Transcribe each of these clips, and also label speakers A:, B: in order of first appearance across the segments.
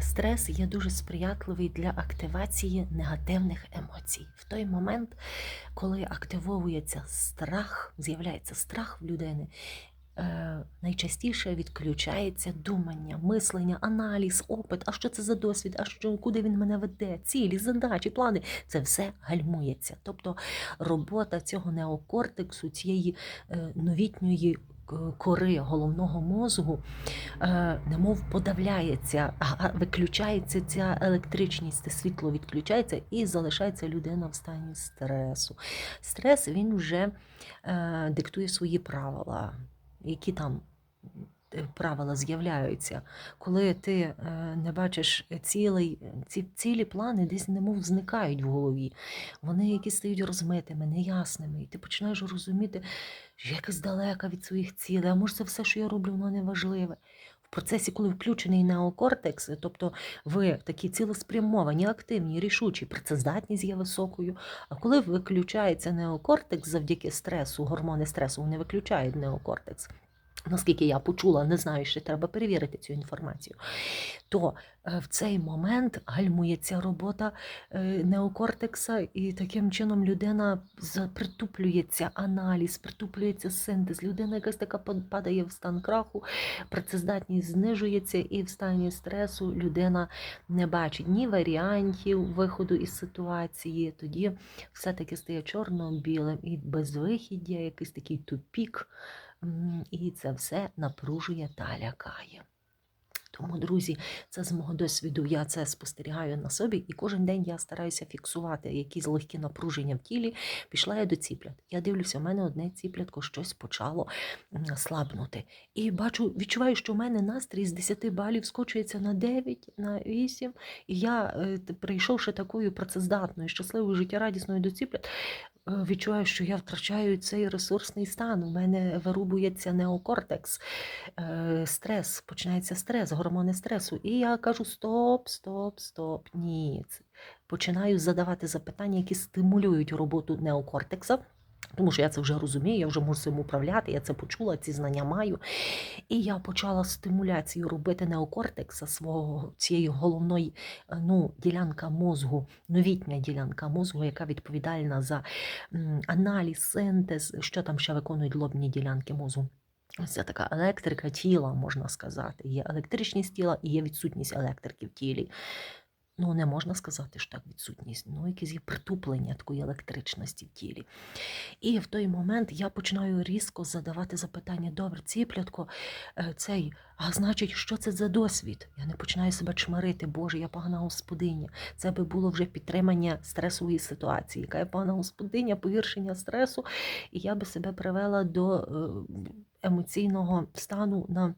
A: Стрес є дуже сприятливий для активації негативних емоцій. В той момент, коли активовується страх, з'являється страх в людини, е, найчастіше відключається думання, мислення, аналіз, опит. А що це за досвід? А що куди він мене веде? Цілі, задачі, плани це все гальмується. Тобто робота цього неокортексу, цієї е, новітньої кори головного мозгу, е, немов подавляється, а виключається ця електричність, світло відключається і залишається людина в стані стресу. Стрес він вже е, диктує свої правила, які там. Е, Правила з'являються, коли ти е, не бачиш цілий, ці цілі плани десь немов зникають в голові. Вони якісь стають розмитими, неясними, і ти починаєш розуміти, що якось далека від своїх цілей, а може це все, що я роблю, воно не важливе. В процесі, коли включений неокортекс, тобто ви такі цілеспрямовані, активні, рішучі, працездатність є високою. А коли виключається неокортекс завдяки стресу, гормони стресу, вони виключають неокортекс. Наскільки я почула, не знаю, ще треба перевірити цю інформацію. То е, в цей момент гальмується робота е, неокортекса, і таким чином людина притуплюється аналіз, притуплюється синтез. Людина якась така падає в стан краху, працездатність знижується, і в стані стресу людина не бачить ні варіантів виходу із ситуації. Тоді все-таки стає чорно-білим і безвихіддя, якийсь такий тупік. І це все напружує та лякає. Тому, друзі, це з мого досвіду я це спостерігаю на собі, і кожен день я стараюся фіксувати якісь легкі напруження в тілі. Пішла я до ціплят. Я дивлюся, у мене одне ціплятко щось почало слабнути. І бачу, відчуваю, що в мене настрій з 10 балів скочується на 9, на 8. І я, е, прийшовши такою працездатною, щасливою, життєрадісною до ціплят, відчуваю, що я втрачаю цей ресурсний стан. У мене вирубується неокортекс, е, стрес, починається стрес, гормони стресу. І я кажу: стоп, стоп, стоп. Ні. Починаю задавати запитання, які стимулюють роботу неокортекса. Тому що я це вже розумію, я вже можу цим управляти, я це почула, ці знання маю. І я почала стимуляцію робити неокортекса свого цієї головної е, ну, ділянка мозгу, новітня ділянка мозгу, яка відповідальна за аналіз, синтез, що там ще виконують лобні ділянки мозку. Ось Це така електрика тіла, можна сказати. Є електричність тіла і є відсутність електрики в тілі. Ну, не можна сказати, що так відсутність. Ну, якесь є притуплення такої електричності в тілі. І в той момент я починаю різко задавати запитання: добре, ціплятко, е, цей, а значить, що це за досвід? Я не починаю себе чмарити, Боже, я погана господиня. Це би було вже підтримання стресової ситуації. Яка я погана господиня, погіршення стресу, і я би себе привела до е, емоційного стану на.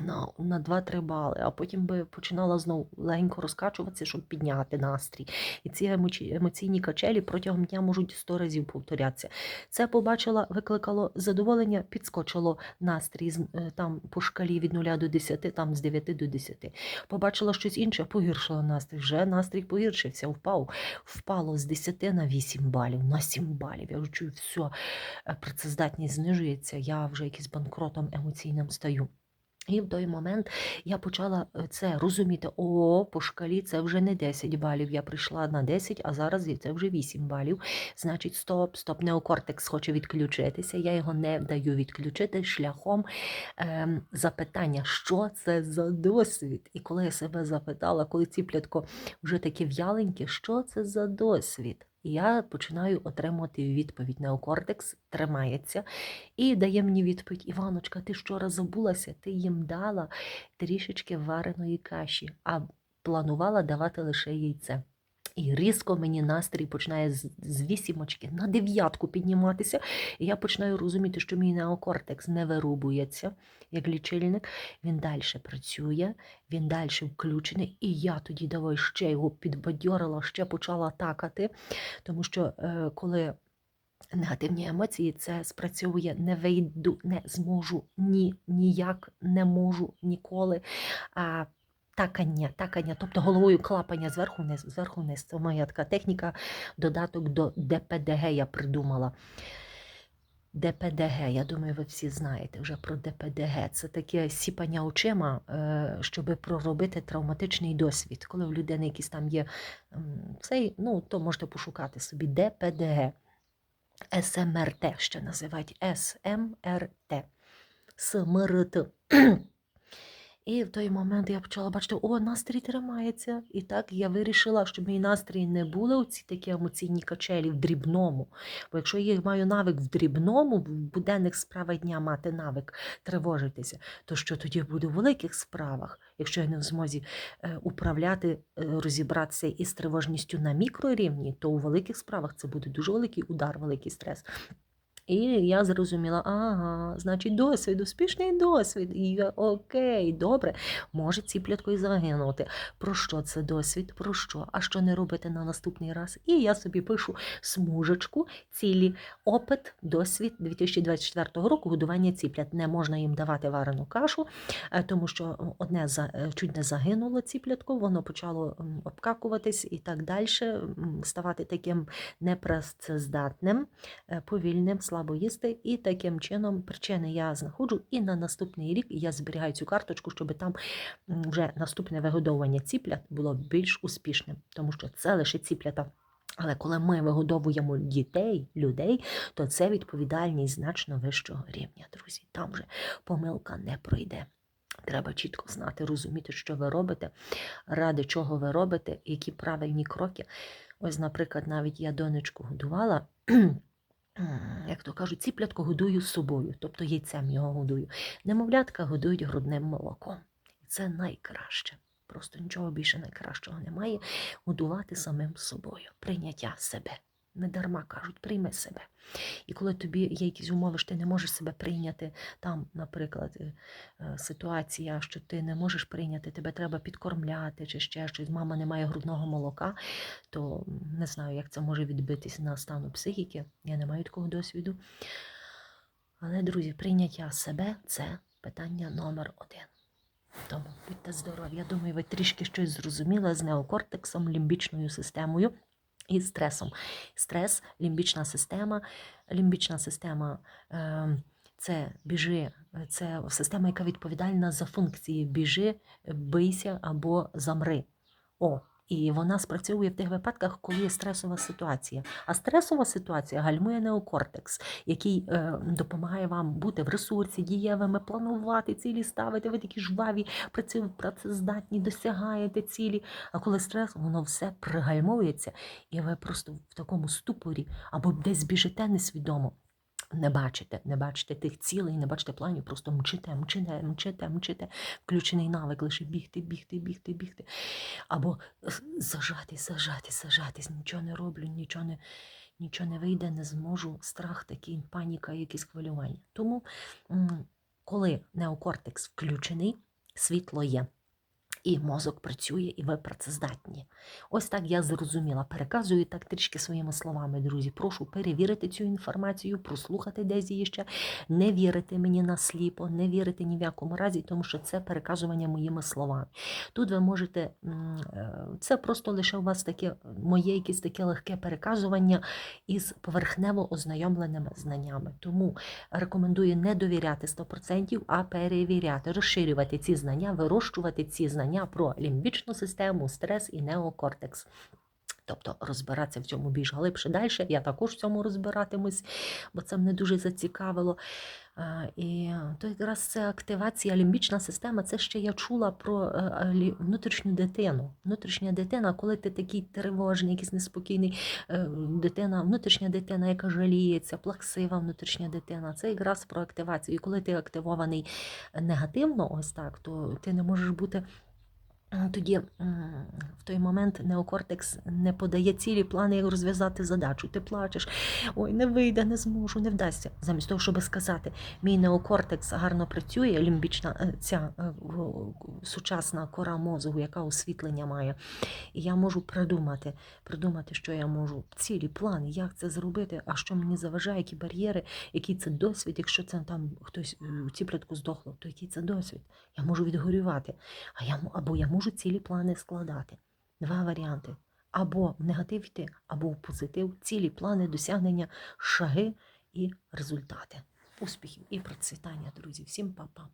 A: На, на 2-3 бали, а потім би починала знову легенько розкачуватися, щоб підняти настрій. І ці емоці- емоційні качелі протягом дня можуть 100 разів повторятися. Це побачила, викликало задоволення, підскочило настрій е, там по шкалі від 0 до 10, там з 9 до 10. Побачила щось інше, погіршила настрій. Вже настрій погіршився, впав. Впало з 10 на 8 балів, на 7 балів. Я вже чую, все, працездатність знижується, я вже якийсь банкротом емоційним стаю. І в той момент я почала е, це розуміти: о, по шкалі це вже не 10 балів. Я прийшла на 10, а зараз це вже 8 балів. Значить, стоп, стоп, неокортекс хоче відключитися. Я його не даю відключити шляхом ем, запитання, що це за досвід. І коли я себе запитала, коли ціплятко вже таке в'яленьке, що це за досвід? І я починаю отримувати відповідь. Неокортекс тримається і дає мені відповідь: Іваночка, ти вчора забулася, ти їм дала трішечки вареної каші, а планувала давати лише яйце. І різко мені настрій починає з, вісімочки на дев'ятку підніматися. І я починаю розуміти, що мій неокортекс не вирубується як лічильник. Він далі працює, він далі включений. І я тоді давай ще його підбадьорила, ще почала такати. Тому що е, коли негативні емоції, це спрацьовує не вийду, не зможу, ні, ніяк не можу ніколи. А такання, такання, тобто головою клапання зверху вниз, зверху вниз. Це моя така техніка, додаток до ДПДГ я придумала. ДПДГ. Я думаю, ви всі знаєте вже про ДПДГ. Це таке сіпання очима, е, щоб проробити травматичний досвід. Коли в людини якийсь там є цей, ну то можете пошукати собі ДПДГ. СМРТ ще називають СМРТ. СМРТ. І в той момент я почала бачити, о, настрій тримається. І так я вирішила, щоб мій настрій не були оці такі емоційні качелі в дрібному. Бо якщо я маю навик в дрібному, в буденних справах дня мати навик тривожитися, то що тоді буде в великих справах, якщо я не в змозі е, управляти, е, розібратися із тривожністю на мікрорівні, то у великих справах це буде дуже великий удар, великий стрес. І я зрозуміла, ага, значить, досвід, успішний досвід. І я окей, добре, може ціплятко загинути. Про що це досвід? Про що? А що не робити на наступний раз? І я собі пишу смужечку, цілі опит, досвід 2024 року годування ціплят. Не можна їм давати варену кашу, е, тому що одне е, чуть не загинуло ціплятко, воно почало обкакуватись і так далі, ставати таким непрацездатним е, повільним, слабо їсти. І таким чином причини я знаходжу. І на наступний рік я зберігаю цю карточку, щоб там вже наступне вигодовування ціплят було більш успішним, тому що це лише ціплята. Але коли ми вигодовуємо дітей, людей, то це відповідальність значно вищого рівня, друзі. Там вже помилка не пройде. Треба чітко знати, розуміти, що ви робите, ради чого ви робите, які правильні кроки. Ось, наприклад, навіть я донечку годувала. Як то кажуть, ціплятко годую собою, тобто яйцем його годую. Немовлятка годують грудним молоком. І це найкраще. Просто нічого більше найкращого немає. Годувати самим собою, прийняття себе. Не дарма кажуть, прийми себе. І коли тобі є якісь умови, що ти не можеш себе прийняти, там, наприклад, е, е, ситуація, що ти не можеш прийняти, тебе треба підкормляти чи ще щось, мама не має грудного молока, то не знаю, як це може відбитись на стану психіки. Я не маю такого досвіду. Але, друзі, прийняття себе це питання номер один. Тому будьте здорові. Я думаю, ви трішки щось зрозуміли з неокортексом, лімбічною системою і стресом. Стрес, лімбічна система. Лімбічна система е, це біжи, це система, яка відповідальна за функції біжи, бийся або замри. О, і вона спрацьовує в тих випадках, коли є стресова ситуація. А стресова ситуація гальмує неокортекс, який е, допомагає вам бути в ресурсі, дієвими, планувати цілі, ставити. Ви такі жваві, працездатні, досягаєте цілі. А коли стрес, воно все пригальмовується, і ви просто в такому ступорі або десь біжите несвідомо. Не бачите, не бачите тих цілей, не бачите планів, просто мчите, мчите, мчите, мчите. Включений навик лише бігти, бігти, бігти, бігти. Або зажатись, зажатись, зажатись, нічого не роблю, нічого не, нічого не вийде, не зможу. Страх такий, паніка, якісь хвилювання. Тому, коли неокортекс включений, світло є. І мозок працює, і ви працездатні. Ось так я зрозуміла. Переказую так трішки своїми словами, друзі. Прошу перевірити цю інформацію, прослухати десь її ще, не вірити мені на сліпо, не вірити ні в якому разі, тому що це переказування моїми словами. Тут ви можете, е, це просто лише у вас таке моє якесь таке легке переказування із поверхнево ознайомленими знаннями. Тому рекомендую не довіряти 100%, а перевіряти, розширювати ці знання, вирощувати ці знання про лімбічну систему, стрес і неокортекс. Тобто розбиратися в цьому більш глибше далі. Я також в цьому розбиратимусь, бо це мене дуже зацікавило. І то якраз це активація лімбічна система. Це ще я чула про е, е, внутрішню дитину. Внутрішня дитина, коли ти такий тривожний, якийсь неспокійний е, дитина, внутрішня дитина, яка жаліється, плаксива внутрішня дитина. Це якраз про активацію. І коли ти активований негативно, ось так, то ти не можеш бути. Тоді в той момент неокортекс не подає цілі плани, як розв'язати задачу. Ти плачеш, ой, не вийде, не зможу, не вдасться. Замість того, щоб сказати, мій неокортекс гарно працює, лімбічна е, ця е, сучасна кора мозку, яка освітлення має. І я можу придумати, придумати, що я можу, цілі, плани, як це зробити, а що мені заважає, які бар'єри, який це досвід, якщо це там хтось е, у ціплятку здохло, то який це досвід? Я можу відгорювати. А я, або я можу цілі плани складати. Два варіанти. Або в негатив йти, або в позитив, цілі плани, досягнення, шаги і результати. Успіхів і процвітання, друзі. Всім па-па!